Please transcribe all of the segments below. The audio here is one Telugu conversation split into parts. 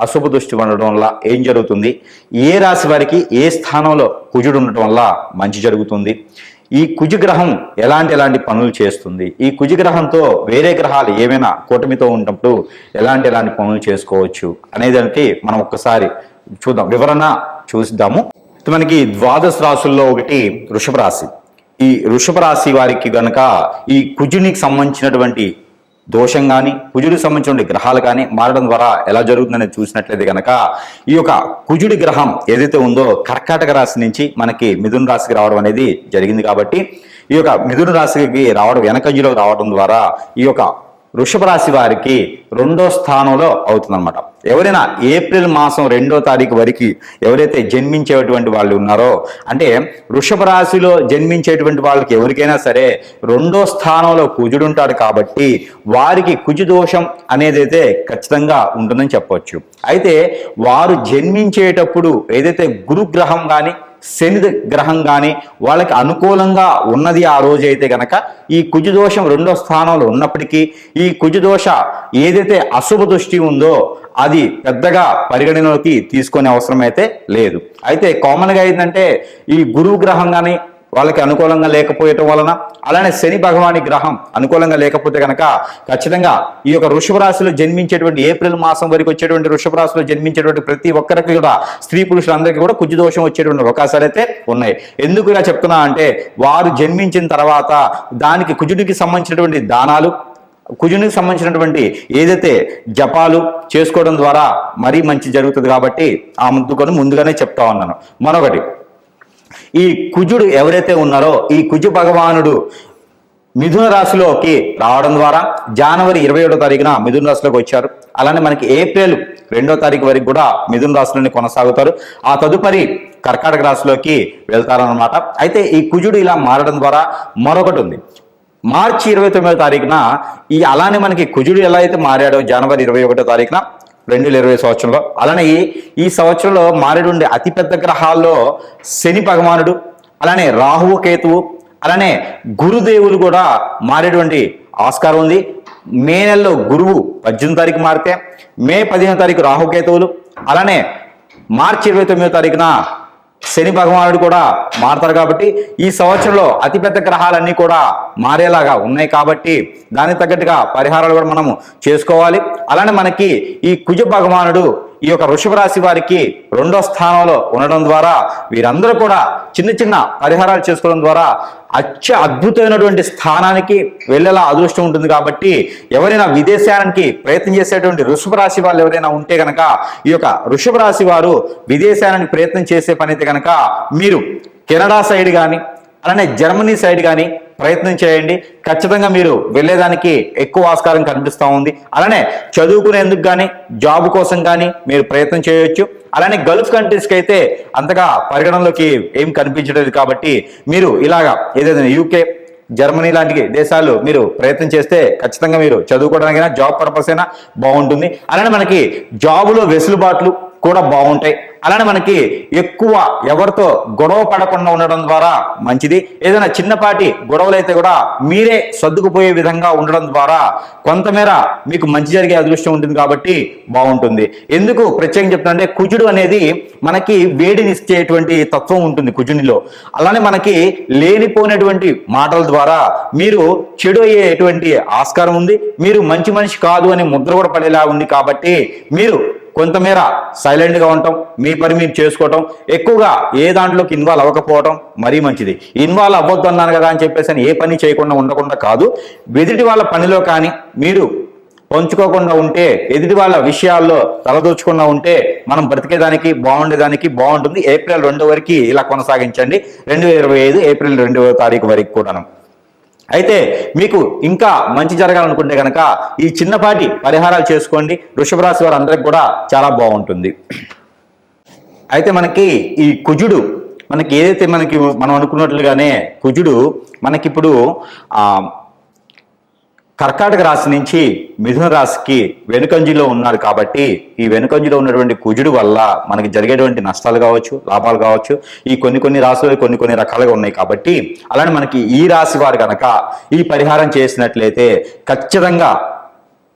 అశుభ దృష్టి ఉండడం వల్ల ఏం జరుగుతుంది? ఏ రాశి వారికి ఏ స్థానంలో కుజుడు ఉండటం వల్ల మంచి జరుగుతుంది? ఈ కుజగ్రహం ఎలాంటి ఎలాంటి పనులు చేస్తుంది? ఈ కుజగ్రహంతో వేరే గ్రహాలు ఏమైనా కూటమితో ఉన్నప్పుడు ఎలాంటి ఎలాంటి పనులు చేసుకోవచ్చు అనేది మనం ఒక్కసారి చూద్దాం. వివరణ చూద్దాము. మనకి ద్వాదశ రాశుల్లో ఒకటి వృషభ రాశి. ఈ వృషభ రాశి వారికి గనక ఈ కుజునికి సంబంధించినటువంటి దోషం కానీ కుజుడికి సంబంధించిన గ్రహాలు కానీ మారడం ద్వారా ఎలా జరుగుతుందని చూసినట్లయితే కనుక ఈ యొక్క కుజుడి గ్రహం ఏదైతే ఉందో కర్కాటక రాశి నుంచి మనకి మిథున రాశికి రావడం అనేది జరిగింది కాబట్టి ఈ యొక్క మిథున రాశికి రావడం వెనకంజలో రావడం ద్వారా ఈ యొక్క వృషభ రాశి వారికి రెండో స్థానంలో అవుతుందన్నమాట. ఎవరైనా ఏప్రిల్ మాసం రెండో తారీఖు వరకు ఎవరైతే జన్మించేటువంటి వాళ్ళు ఉన్నారో అంటే వృషభ రాశిలో జన్మించేటువంటి వాళ్ళకి ఎవరికైనా సరే రెండో స్థానంలో కుజుడు ఉంటాడు కాబట్టి వారికి కుజు దోషం అనేది అయితే ఖచ్చితంగా ఉంటుందని చెప్పవచ్చు అయితే వారు జన్మించేటప్పుడు ఏదైతే గురుగ్రహం కానీ శని గ్రహం కానీ వాళ్ళకి అనుకూలంగా ఉన్నది ఆ రోజు అయితే గనక ఈ కుజుదోషం రెండో స్థానంలో ఉన్నప్పటికీ ఈ కుజుదోష ఏదైతే అశుభ దృష్టి ఉందో అది పెద్దగా పరిగణనలోకి తీసుకునే అవసరం అయితే లేదు. అయితే కామన్గా ఏంటంటే ఈ గురువు గ్రహం కానీ వాళ్ళకి అనుకూలంగా లేకపోయటం వలన అలానే శని భగవాని గ్రహం అనుకూలంగా లేకపోతే కనుక ఖచ్చితంగా ఈ యొక్క వృషభ రాశిలో జన్మించేటువంటి ఏప్రిల్ మాసం వరకు వచ్చేటువంటి వృషభ రాశిలో జన్మించేటువంటి ప్రతి ఒక్కరికి కూడా స్త్రీ పురుషులందరికీ కూడా కుజు దోషం వచ్చేటువంటి అవకాశాలు అయితే ఉన్నాయి. ఎందుకు ఇలా చెప్తున్నా అంటే వారు జన్మించిన తర్వాత దానికి కుజుడికి సంబంధించినటువంటి దానాలు కుజునికి సంబంధించినటువంటి ఏదైతే జపాలు చేసుకోవడం ద్వారా మరీ మంచి జరుగుతుంది కాబట్టి ఆ ముందుకొని ముందుగానే చెప్తా ఉన్నాను. మరొకటి ఈ కుజుడు ఎవరైతే ఉన్నారో ఈ కుజు భగవానుడు మిథున రాశిలోకి రావడం ద్వారా జనవరి ఇరవై ఏడో తారీఖున మిథున రాశిలోకి వచ్చారు. అలానే మనకి ఏప్రిల్ రెండో తారీఖు వరకు కూడా మిథున రాశిలోనే కొనసాగుతారు. ఆ తదుపరి కర్కాటక రాశిలోకి వెళ్తారన్నమాట. అయితే ఈ కుజుడు ఇలా మారడం ద్వారా మరొకటి ఉంది. మార్చి ఇరవై తొమ్మిదో తారీఖున ఈ అలానే మనకి కుజుడు ఎలా అయితే మారాడో జనవరి ఇరవై ఒకటో తారీఖున రెండు వేల ఇరవై సంవత్సరంలో. అలానే ఈ ఈ సంవత్సరంలో మారేటువంటి అతిపెద్ద గ్రహాల్లో శని భగవానుడు అలానే రాహువు కేతువు అలానే గురుదేవులు కూడా మారేటువంటి ఆస్కారం ఉంది. మే నెలలో గురువు పద్దెనిమిది తారీఖు మారితే మే పదిహేను తారీఖు రాహుకేతువులు అలానే మార్చి ఇరవై తొమ్మిదో తారీఖున శని భగవానుడు కూడా మారతారు కాబట్టి ఈ సంవత్సరంలో అతిపెద్ద గ్రహాలన్నీ కూడా మారేలాగా ఉన్నాయి కాబట్టి దానికి తగ్గట్టుగా పరిహారాలు కూడా మనము చేసుకోవాలి. అలానే మనకి ఈ కుజ భగవానుడు ఈ యొక్క వృషభ రాశి వారికి రెండో స్థానంలో ఉండడం ద్వారా వీరందరూ కూడా చిన్న చిన్న పరిహారాలు చేసుకోవడం ద్వారా అత్య అద్భుతమైనటువంటి స్థానానికి వెళ్ళేలా అదృష్టం ఉంటుంది కాబట్టి ఎవరైనా విదేశానికి ప్రయత్నం చేసేటువంటి వృషభ రాశి వాళ్ళు ఎవరైనా ఉంటే కనుక ఈ యొక్క వృషభ రాశి వారు విదేశానికి ప్రయత్నం చేసే పని అయితే కనుక మీరు కెనడా సైడ్ కానీ అలానే జర్మనీ సైడ్ కానీ ప్రయత్నం చేయండి. ఖచ్చితంగా మీరు వెళ్ళేదానికి ఎక్కువ ఆస్కారం కనిపిస్తూ ఉంది. అలానే చదువుకునేందుకు కానీ జాబ్ కోసం కానీ మీరు ప్రయత్నం చేయొచ్చు. అలానే గల్ఫ్ కంట్రీస్కి అయితే అంతగా పరిగణనలోకి ఏం కనిపించలేదు కాబట్టి మీరు ఇలాగా ఏదైనా యూకే జర్మనీ లాంటి దేశాలు మీరు ప్రయత్నం చేస్తే ఖచ్చితంగా మీరు చదువుకోవడానికైనా జాబ్ పర్పస్ అయినా బాగుంటుంది. అలానే మనకి జాబులో వెసులుబాట్లు కూడా బాగుంటాయి. అలానే మనకి ఎక్కువ ఎవరితో గొడవ పడకుండా ఉండడం ద్వారా మంచిది. ఏదైనా చిన్నపాటి గొడవలు అయితే కూడా మీరే సర్దుకుపోయే విధంగా ఉండడం ద్వారా కొంతమేర మీకు మంచి జరిగే అదృష్టం ఉంటుంది కాబట్టి బాగుంటుంది. ఎందుకు ప్రత్యేకం చెప్తుందంటే కుజుడు అనేది మనకి వేడిని ఇచ్చేటువంటి తత్వం ఉంటుంది కుజునిలో. అలానే మనకి లేనిపోయినటువంటి మాటల ద్వారా మీరు చెడు అయ్యేటువంటి ఆస్కారం ఉంది. మీరు మంచి మనిషి కాదు అని ముద్ర కూడా పడేలా ఉంది కాబట్టి మీరు కొంతమేర సైలెంట్గా ఉండటం మీ పని మీరు చేసుకోవటం ఎక్కువగా ఏ దాంట్లోకి ఇన్వాల్వ్ అవ్వకపోవటం మరీ మంచిది. ఇన్వాల్వ్ అవ్వద్దు అన్నాను కదా అని చెప్పేసి అని ఏ పని చేయకుండా ఉండకుండా కాదు. ఎదుటి వాళ్ళ పనిలో కానీ మీరు పంచుకోకుండా ఉంటే ఎదుటి వాళ్ళ విషయాల్లో తలదూచకుండా ఉంటే మనం బ్రతికేదానికి బాగుండేదానికి బాగుంటుంది. ఏప్రిల్ రెండు వరకు ఇలా కొనసాగించండి. రెండు వేల ఇరవై ఐదు ఏప్రిల్ రెండవ తారీఖు వరకు కూడాను. అయితే మీకు ఇంకా మంచి జరగాలనుకుంటే కనుక ఈ చిన్నపాటి పరిహారాలు చేసుకోండి. వృషభ రాశి వారు అందరికి కూడా చాలా బాగుంటుంది. అయితే మనకి ఈ కుజుడు మనకి ఏదైతే మనకి మనం అనుకున్నట్లుగానే కుజుడు మనకిప్పుడు కర్కాటక రాశి నుంచి మిథున రాశికి వెనుకంజిలో ఉన్నారు కాబట్టి ఈ వెనుకంజిలో ఉన్నటువంటి కుజుడు వల్ల మనకి జరిగేటువంటి నష్టాలు కావచ్చు లాభాలు కావచ్చు ఈ కొన్ని కొన్ని రాశులు కొన్ని కొన్ని రకాలుగా ఉన్నాయి కాబట్టి అలానే మనకి ఈ రాశి వారు కనుక ఈ పరిహారం చేసినట్లయితే ఖచ్చితంగా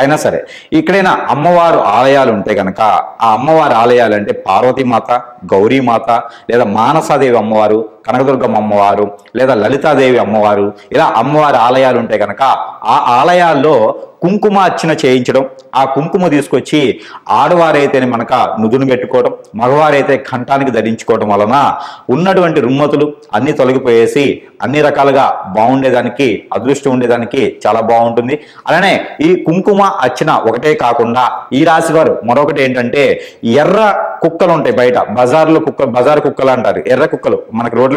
అయినా సరే ఇక్కడైనా అమ్మవారు ఆలయాలు ఉంటే కనుక ఆ అమ్మవారి ఆలయాలు అంటే పార్వతీమాత గౌరీమాత లేదా మానసాదేవి అమ్మవారు కనకదుర్గమ్మ అమ్మవారు లేదా లలితాదేవి అమ్మవారు ఇలా అమ్మవారి ఆలయాలు ఉంటే కనుక ఆ ఆలయాల్లో కుంకుమ అర్చన చేయించడం ఆ కుంకుమ తీసుకొచ్చి ఆడవారైతేనే మనక నుదును పెట్టుకోవడం మగవారైతే కంఠానికి ధరించుకోవడం వలన ఉన్నటువంటి రుమ్మతులు అన్ని తొలగిపోయేసి అన్ని రకాలుగా బాగుండేదానికి అదృష్టం ఉండేదానికి చాలా బాగుంటుంది. అలానే ఈ కుంకుమ అర్చన ఒకటే కాకుండా ఈ రాశి వారు మరొకటి ఏంటంటే ఎర్ర కుక్కలు ఉంటాయి బయట బజార్లో కుక్క బజార్ కుక్కలు అంటారు ఎర్ర కుక్కలు మనకి రోడ్ల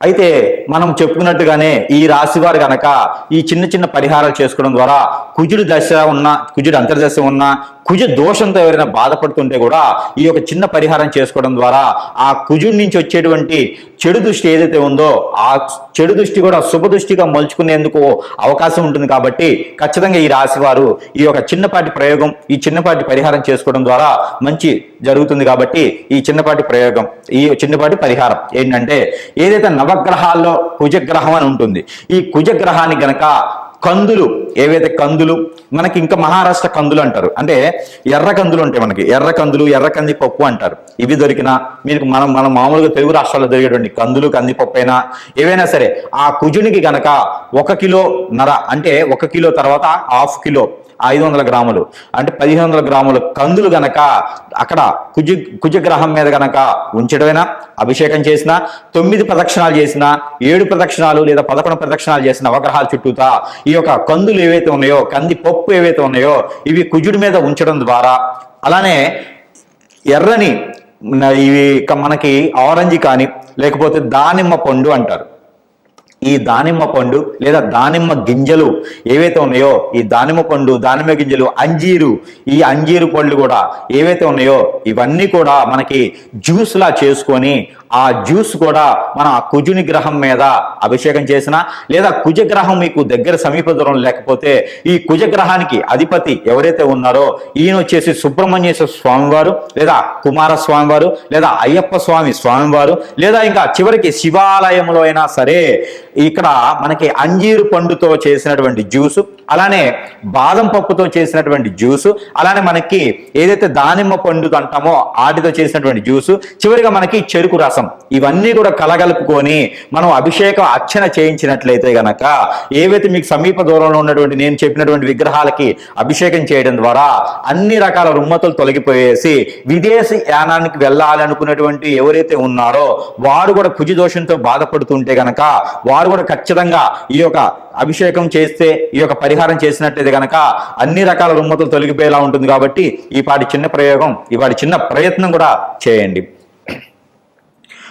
అయితే మనం చెప్పుకున్నట్టుగానే ఈ రాశి వారు గనక ఈ చిన్న చిన్న పరిహారాలు చేసుకోవడం ద్వారా కుజుడు దశ ఉన్న కుజుడు అంతర్దశ ఉన్న కుజ దోషంతో ఎవరైనా బాధపడుతుంటే కూడా ఈ యొక్క చిన్న పరిహారం చేసుకోవడం ద్వారా ఆ కుజుడి నుంచి వచ్చేటువంటి చెడు దృష్టి ఏదైతే ఉందో ఆ చెడు దృష్టి కూడా శుభ దృష్టిగా మలుచుకునేందుకు అవకాశం ఉంటుంది కాబట్టి ఖచ్చితంగా ఈ రాశి వారు ఈ యొక్క చిన్నపాటి ప్రయోగం ఈ చిన్నపాటి పరిహారం చేసుకోవడం ద్వారా మంచి జరుగుతుంది కాబట్టి ఈ చిన్నపాటి ప్రయోగం ఈ చిన్నపాటి పరిహారం ఏంటంటే ఏదైతే నవగ్రహాల్లో కుజగ్రహం అని ఉంటుంది. ఈ కుజగ్రహాన్ని గనక కందులు ఏవైతే కందులు మనకి ఇంకా మహారాష్ట్ర కందులు అంటారు. అంటే ఎర్ర కందులు ఉంటాయి మనకి. ఎర్ర కందులు ఎర్ర కందిపప్పు అంటారు. ఇవి దొరికినా మీకు మనం మనం మామూలుగా తెలుగు రాష్ట్రాల్లో దొరికేటువంటి కందులు కందిపప్పు అయినా ఏవైనా సరే ఆ కుజునికి గనక ఒక కిలో నర అంటే ఒక కిలో తర్వాత హాఫ్ కిలో ఐదు వందల గ్రాములు. అంటే పదిహేను వందల గ్రాముల కందులు గనక అక్కడ కుజ కుజగ్రహం మీద గనక ఉంచడమైనా? అభిషేకం చేసిన తొమ్మిది ప్రదక్షిణాలు చేసిన ఏడు ప్రదక్షిణాలు లేదా పదకొండు ప్రదక్షిణాలు చేసిన అవగ్రహాల చుట్టూతా ఈ యొక్క కందులు ఏవైతే ఉన్నాయో కంది పప్పు ఏవైతే ఉన్నాయో ఇవి కుజుడి మీద ఉంచడం ద్వారా అలానే ఎర్రని ఇవి మనకి ఆరెంజ్ కానీ లేకపోతే దానిమ్మ పండు అంటారు. ఈ దానిమ్మ పండు లేదా దానిమ్మ గింజలు ఏవైతే ఉన్నాయో ఈ దానిమ్మ పండు దానిమ్మ గింజలు అంజీరు ఈ అంజీరు పళ్ళు కూడా ఏవైతే ఉన్నాయో ఇవన్నీ కూడా మనకి జ్యూస్లా చేసుకొని ఆ జ్యూస్ కూడా మన ఆ కుజుని గ్రహం మీద అభిషేకం చేసిన లేదా కుజగ్రహం మీకు దగ్గర సమీప దూరం లేకపోతే ఈ కుజగ్రహానికి అధిపతి ఎవరైతే ఉన్నారో ఈయన వచ్చేసి సుబ్రహ్మణ్యేశ్వర స్వామివారు లేదా కుమార స్వామివారు లేదా అయ్యప్ప స్వామి స్వామివారు లేదా ఇంకా చివరికి శివాలయంలో అయినా సరే ఇక్కడ మనకి అంజీరు పండుతో చేసినటువంటి జ్యూసు అలానే బాదం పప్పుతో చేసినటువంటి జ్యూసు అలానే మనకి ఏదైతే దానిమ్మ పండు అంటామో వాటితో చేసినటువంటి జ్యూసు చివరిగా మనకి చెరుకు రసం. ఇవన్నీ కూడా కలగలుపుకొని మనం అభిషేకం అర్చన చేయించినట్లయితే గనక ఏవైతే మీకు సమీప దూరంలో ఉన్నటువంటి నేను చెప్పినటువంటి విగ్రహాలకి అభిషేకం చేయడం ద్వారా అన్ని రకాల రుమ్మతులు తొలగిపోయేసి విదేశీ యానానికి వెళ్ళాలనుకున్నటువంటి ఎవరైతే ఉన్నారో వారు కూడా కుజి దోషంతో బాధపడుతుంటే గనక వారు కూడా ఖచ్చితంగా ఈ యొక్క అభిషేకం చేస్తే ఈ యొక్క పరిహారం చేసినట్లయితే గనక అన్ని రకాల రుమ్మతులు తొలగిపోయేలా ఉంటుంది కాబట్టి ఈ పాటి చిన్న ప్రయోగం ఈ పాటి చిన్న ప్రయత్నం కూడా చేయండి.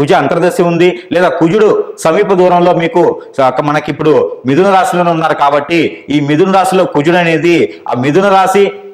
కుజ అంతర్దశి ఉంది లేదా కుజుడు సమీప దూరంలో మీకు మనకిప్పుడు మనకి ఇప్పుడు మిథున రాశిలోనే ఉన్నారు కాబట్టి ఈ మిథున రాశిలో కుజుడు అనేది ఆ మిథున రాశి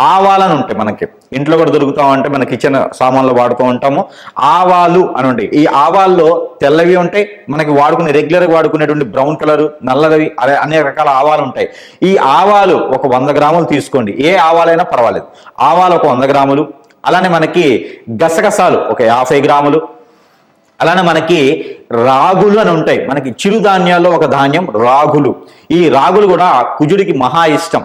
ఆవాలని ఉంటాయి మనకి. ఇంట్లో కూడా దొరుకుతా ఉంటే మన కిచెన్ సామాన్లు వాడుతూ ఉంటాము. ఆవాలు అని ఉంటాయి. ఈ ఆవాల్లో తెల్లవి ఉంటాయి. మనకి వాడుకునే రెగ్యులర్గా వాడుకునేటువంటి బ్రౌన్ కలర్ నల్లవి అదే అనేక రకాల ఆవాలు ఉంటాయి. ఈ ఆవాలు ఒక వంద గ్రాములు తీసుకోండి. ఏ ఆవాలైనా పర్వాలేదు. ఆవాలు ఒక వంద గ్రాములు. అలానే మనకి గసగసాలు ఒక యాభై గ్రాములు. అలానే మనకి రాగులు అని ఉంటాయి. మనకి చిరుధాన్యాల్లో ఒక ధాన్యం రాగులు. ఈ రాగులు కూడా కుజుడికి మహా ఇష్టం.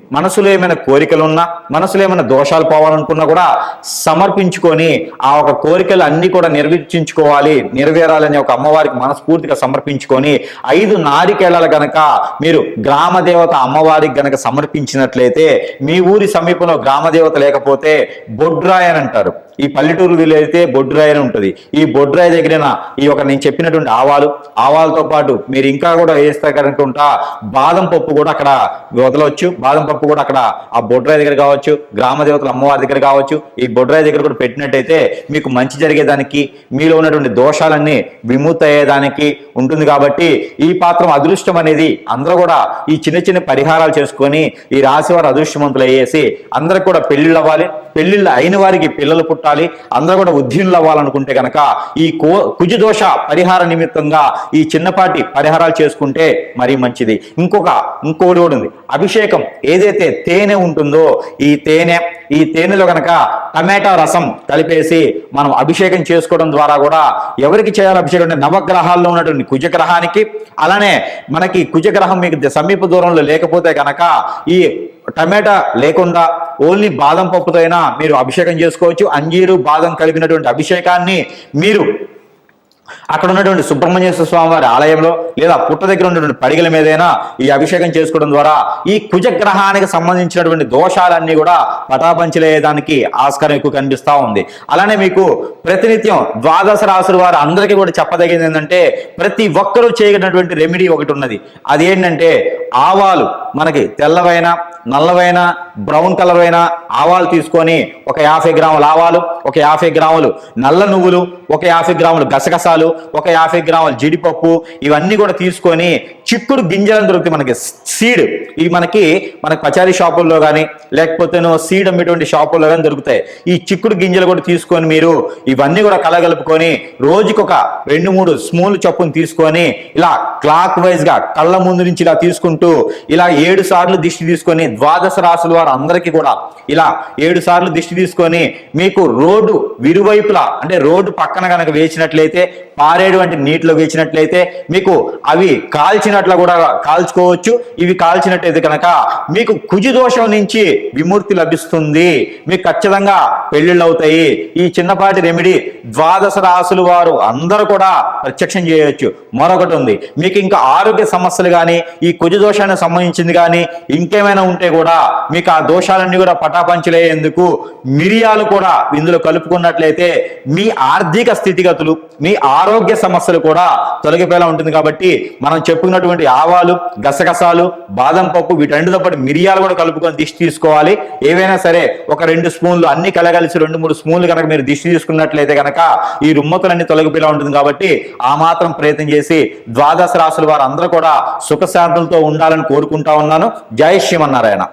మనసులో ఏమైనా కోరికలు ఉన్నా మనసులో ఏమైనా దోషాలు పోవాలనుకున్నా కూడా సమర్పించుకొని ఆ ఒక కోరికలు అన్ని కూడా నిర్వచించుకోవాలి నెరవేరాలని ఒక అమ్మవారికి మనస్ఫూర్తిగా సమర్పించుకొని ఐదు నారికేళాలు గనక మీరు గ్రామ దేవత అమ్మవారికి గనక సమర్పించినట్లయితే మీ ఊరి సమీపంలో గ్రామ దేవత లేకపోతే బొడ్రాయ్ అని అంటారు. ఈ పల్లెటూరు అయితే బొడ్రాయ్ అని ఉంటుంది. ఈ బొడ్రాయ్ దగ్గర ఈ ఒక నేను చెప్పినటువంటి ఆవాలు. ఆవాలతో పాటు మీరు ఇంకా కూడా వేస్తే కనుకుంటా బాదం పప్పు కూడా అక్కడ వదలవచ్చు. బాదం పప్పు కూడా అక్కడ ఆ బొడ్రాయి దగ్గర కావచ్చు గ్రామ దేవతల అమ్మవారి దగ్గర కావచ్చు. ఈ బొడ్రాయి దగ్గర కూడా పెట్టినట్టయితే మీకు మంచి జరిగేదానికి మీలో ఉన్నటువంటి దోషాలన్నీ విముక్త అయ్యేదానికి ఉంటుంది కాబట్టి ఈ పాత్రం అదృష్టం అనేది అందరూ కూడా ఈ చిన్న చిన్న పరిహారాలు చేసుకొని ఈ రాశి వారు అదృష్టవంతులు అయ్యేసి అందరికి కూడా పెళ్ళిళ్ళు అవ్వాలి. పెళ్ళిళ్ళు అయిన వారికి పిల్లలు పుట్టాలి అందరూ కూడా ఉద్యోగులు అవ్వాలనుకుంటే కనుక ఈ కో కుజదోష పరిహార నిమిత్తంగా ఈ చిన్నపాటి పరిహారాలు చేసుకుంటే మరీ మంచిది. ఇంకొక ఇంకొకటి కూడా ఉంది. అభిషేకం ఏదైతే తేనె ఉంటుందో ఈ తేనె ఈ తేనెలో కనుక టమాటా రసం కలిపేసి మనం అభిషేకం చేసుకోవడం ద్వారా కూడా ఎవరికి చేయాలి అభిషేకం అంటే నవగ్రహాల్లో ఉన్నటువంటి కుజగ్రహానికి అలానే మనకి కుజగ్రహం మీకు సమీప దూరంలో లేకపోతే కనుక ఈ టమాటా లేకుండా ఓన్లీ బాదం పప్పుతో అయినా మీరు అభిషేకం చేసుకోవచ్చు. అంజీరు బాదం కలిపినటువంటి అభిషేకాన్ని మీరు అక్కడ ఉన్నటువంటి సుబ్రహ్మణ్యేశ్వర స్వామి వారి ఆలయంలో లేదా పుట్ట దగ్గర ఉన్నటువంటి పడిగల మీదైనా ఈ అభిషేకం చేసుకోవడం ద్వారా ఈ కుజగ్రహానికి సంబంధించినటువంటి దోషాలన్నీ కూడా పటాపంచలేయడానికి ఆస్కారం ఎక్కువ కనిపిస్తా ఉంది. అలానే మీకు ప్రతినిత్యం ద్వాదశ రాసుల వారు అందరికీ కూడా చెప్పదగింది ఏంటంటే ప్రతి ఒక్కరూ చేయగలిగినటువంటి రెమెడీ ఒకటి ఉన్నది. అది ఏంటంటే ఆవాలు మనకి తెల్లవైన నల్లవైన బ్రౌన్ కలర్ అయిన ఆవాలు తీసుకొని ఒక యాభై గ్రాముల ఆవాలు ఒక యాభై గ్రాములు నల్ల నువ్వులు ఒక యాభై గ్రాములు గసగసాలు ఒక యాభై గ్రాముల జీడిపప్పు ఇవన్నీ కూడా తీసుకొని చిక్కుడు గింజలను దొరుకుతాయి మనకి. సీడ్ ఇవి మనకి మనకి పచారీ షాపుల్లో కానీ లేకపోతే సీడ్ అమ్మేటువంటి షాపుల్లో కానీ దొరుకుతాయి. ఈ చిక్కుడు గింజలు కూడా తీసుకొని మీరు ఇవన్నీ కూడా కలగలుపుకొని రోజుకొక రెండు మూడు స్మూల్ చొప్పును తీసుకొని ఇలా క్లాక్ వైజ్గా కళ్ళ ముందు నుంచి ఇలా తీసుకుంటూ ఇలా ఏడు సార్లు దిష్టి తీసుకొని ద్వాదశ రాసుల వారు అందరికీ కూడా ఇలా ఏడు సార్లు దిష్టి తీసుకొని మీకు రోడ్డు విరువైపులా అంటే రోడ్డు పక్కన కనుక వేసినట్లయితే పారేటువంటి నీటిలో వేసినట్లయితే మీకు అవి కాల్చినట్లు కూడా కాల్చుకోవచ్చు. ఇవి కాల్చినట్లయితే కనుక మీకు కుజి దోషం నుంచి విముక్తి లభిస్తుంది. మీకు ఖచ్చితంగా పెళ్ళిళ్ళు అవుతాయి. ఈ చిన్నపాటి రెమెడీ ద్వాదశ రాసులు వారు అందరూ కూడా ప్రత్యక్షం చేయవచ్చు మరొకటి ఉంది. మీకు ఇంకా ఆరోగ్య సమస్యలు కానీ ఈ కుజ దోషానికి సంబంధించింది కానీ ఇంకేమైనా ఉంటే కూడా మీకు ఆ దోషాలన్నీ కూడా పటాపంచలేందుకు మిరియాలు కూడా ఇందులో కలుపుకున్నట్లయితే మీ ఆర్థిక స్థితిగతులు మీ ఆరోగ్య సమస్యలు కూడా తొలగిపోయేలా ఉంటుంది కాబట్టి మనం చెప్పుకున్నటువంటి ఆవాలు గసగసాలు బాదం పప్పు వీటన్నిటితో పాటు మిరియాలు కూడా కలుపుకొని దిష్టి తీసుకోవాలి. ఏవైనా సరే ఒక రెండు స్పూన్లు అన్ని కలగలిసి రెండు మూడు స్పూన్లు కనుక మీరు దిష్టి తీసుకున్నట్లయితే కనుక ఈ రుమ్మతులన్నీ తొలగిపోయేలా ఉంటుంది కాబట్టి ఆ మాత్రం ప్రయత్నం చేసి ద్వాదశ రాసుల వారు అందరూ కూడా సుఖశాంతులతో ఉండాలని కోరుకుంటా ఉన్నాను. జై శ్రీమన్నారాయణ.